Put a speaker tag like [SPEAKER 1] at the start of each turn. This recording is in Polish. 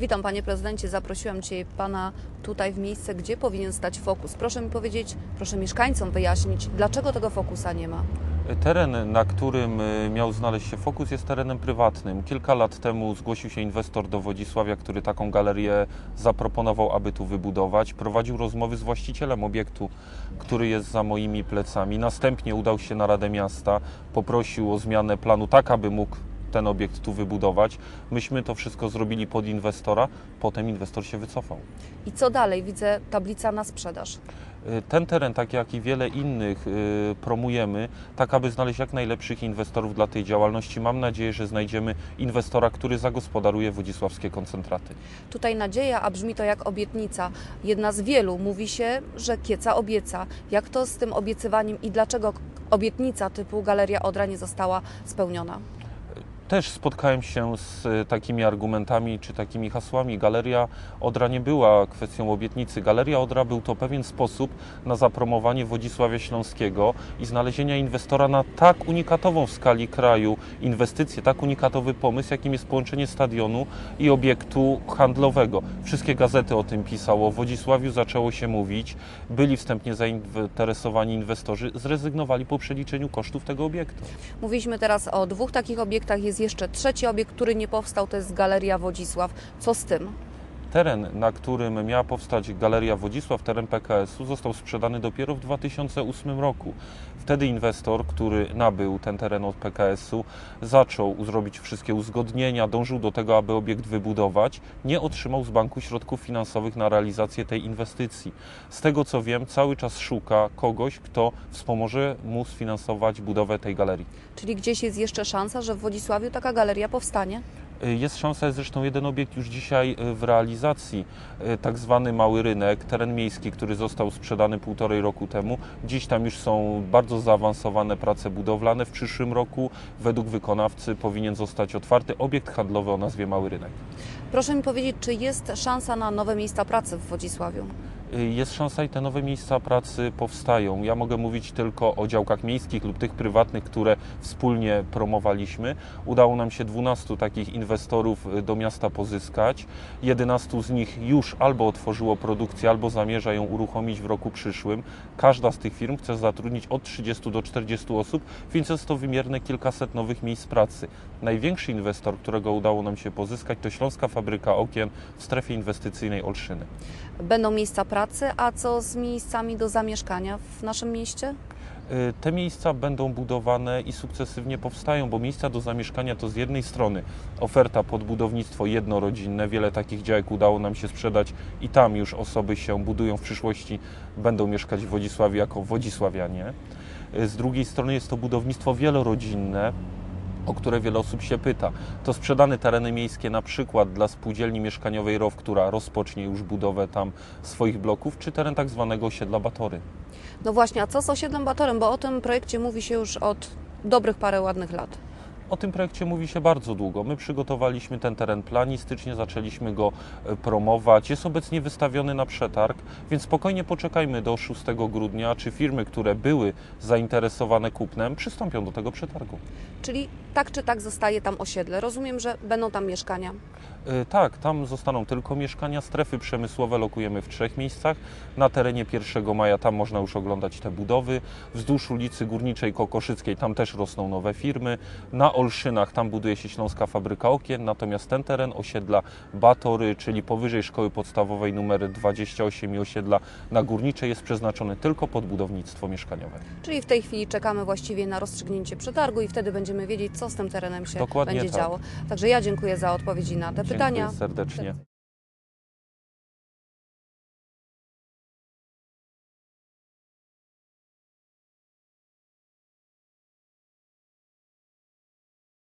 [SPEAKER 1] Witam panie prezydencie, zaprosiłam cię pana tutaj w miejsce, gdzie powinien stać fokus. Proszę mi powiedzieć, proszę mieszkańcom wyjaśnić, dlaczego tego fokusa nie ma.
[SPEAKER 2] Teren, na którym y, miał znaleźć się fokus, jest terenem prywatnym. Kilka lat temu zgłosił się inwestor do Wodzisławia, który taką galerię zaproponował, aby tu wybudować. Prowadził rozmowy z właścicielem obiektu, który jest za moimi plecami. Następnie udał się na Radę Miasta, poprosił o zmianę planu, tak aby mógł ten obiekt tu wybudować. Myśmy to wszystko zrobili pod inwestora, potem inwestor się wycofał.
[SPEAKER 1] I co dalej? Widzę tablica na sprzedaż.
[SPEAKER 2] Y, Ten teren, tak jak i wiele innych, y, promujemy, tak aby znaleźć jak najlepszych inwestorów dla tej działalności. Mam nadzieję, że znajdziemy inwestora, który zagospodaruje wodzisławskie koncentraty.
[SPEAKER 1] Tutaj nadzieja, a brzmi to jak obietnica. Jedna z wielu. Mówi się, że kieca obieca. Jak to z tym obiecywaniem i dlaczego obietnica typu Galeria Odra nie została spełniona?
[SPEAKER 2] Też spotkałem się z y, takimi argumentami czy takimi hasłami. Galeria Odra nie była kwestią obietnicy. Galeria Odra był to pewien sposób na zapromowanie Wodzisławia Śląskiego i znalezienia inwestora na tak unikatową w skali kraju inwestycję, tak unikatowy pomysł, jakim jest połączenie stadionu i obiektu handlowego. Wszystkie gazety o tym pisało. O Wodzisławiu zaczęło się mówić. Byli wstępnie zainteresowani inwestorzy, zrezygnowali po przeliczeniu kosztów tego obiektu.
[SPEAKER 1] Mówiliśmy teraz o dwóch takich obiektach. Jest jeszcze trzeci obiekt, który nie powstał, to jest Galeria Wodzisław. Co z tym?
[SPEAKER 2] Teren, na którym miała powstać Galeria Wodzisław, teren PKS-u, został sprzedany dopiero w 2008 roku. Wtedy inwestor, który nabył ten teren od PKS-u, zaczął zrobić wszystkie uzgodnienia, dążył do tego, aby obiekt wybudować. Nie otrzymał z banku środków finansowych na realizację tej inwestycji. Z tego co wiem, cały czas szuka kogoś, kto wspomoże mu sfinansować budowę tej galerii.
[SPEAKER 1] Czyli gdzieś jest jeszcze szansa, że w Wodzisławiu taka galeria powstanie?
[SPEAKER 2] Jest szansa, jest zresztą jeden obiekt już dzisiaj y, w realizacji, y, tak zwany mały rynek, teren miejski, który został sprzedany półtorej roku temu. Dziś tam już są bardzo zaawansowane prace budowlane. W przyszłym roku według wykonawcy powinien zostać otwarty obiekt handlowy o nazwie Mały Rynek.
[SPEAKER 1] Proszę mi powiedzieć, czy jest szansa na nowe miejsca pracy w Wodzisławiu?
[SPEAKER 2] Y, Jest szansa i te nowe miejsca pracy powstają. Ja mogę mówić tylko o działkach miejskich lub tych prywatnych, które wspólnie promowaliśmy. Udało nam się 12 takich inwestorów y, do miasta pozyskać. 11 z nich już albo otworzyło produkcję, albo zamierza ją uruchomić w roku przyszłym. Każda z tych firm chce zatrudnić od 30 do 40 osób, więc jest to wymierne kilkaset nowych miejsc pracy. Największy inwestor, którego udało nam się pozyskać, to Śląska Fabryka Okien w strefie inwestycyjnej Olszyny.
[SPEAKER 1] Będą miejsca pracy, a co z miejscami do zamieszkania w naszym mieście?
[SPEAKER 2] Y, Te miejsca będą budowane i sukcesywnie powstają, bo miejsca do zamieszkania to z jednej strony oferta pod budownictwo jednorodzinne, wiele takich działek udało nam się sprzedać i tam już osoby się budują w przyszłości, będą mieszkać w Wodzisławiu jako wodzisławianie. Y, Z drugiej strony jest to budownictwo wielorodzinne, o które wiele osób się pyta. To sprzedane tereny miejskie na przykład dla spółdzielni mieszkaniowej ROW, która rozpocznie już budowę tam swoich bloków, czy teren tak zwanego osiedla Batory.
[SPEAKER 1] No właśnie, a co z osiedlem Batorem? Bo o tym projekcie mówi się już od dobrych parę ładnych lat.
[SPEAKER 2] O tym projekcie mówi się bardzo długo. My przygotowaliśmy ten teren planistycznie, zaczęliśmy go e, promować. Jest obecnie wystawiony na przetarg, więc spokojnie poczekajmy do 6 grudnia, czy firmy, które były zainteresowane kupnem, przystąpią do tego przetargu.
[SPEAKER 1] Czyli tak czy tak zostaje tam osiedle. Rozumiem, że będą tam mieszkania.
[SPEAKER 2] E, Tak, tam zostaną tylko mieszkania, strefy przemysłowe lokujemy w trzech miejscach. Na terenie 1 maja tam można już oglądać te budowy. Wzdłuż ulicy Górniczej Kokoszyckiej tam też rosną nowe firmy. Na Olszynach tam buduje się Śląska Fabryka Okien, natomiast ten teren osiedla Batory, czyli powyżej szkoły podstawowej numer 28 i osiedla na Górniczej jest przeznaczony tylko pod budownictwo mieszkaniowe.
[SPEAKER 1] Czyli w tej chwili czekamy właściwie na rozstrzygnięcie przetargu i wtedy będziemy wiedzieć, co z tym terenem się
[SPEAKER 2] Dokładnie
[SPEAKER 1] będzie
[SPEAKER 2] tak.
[SPEAKER 1] działo. Także ja dziękuję za odpowiedzi na te pytania.
[SPEAKER 2] Dziękuję serdecznie.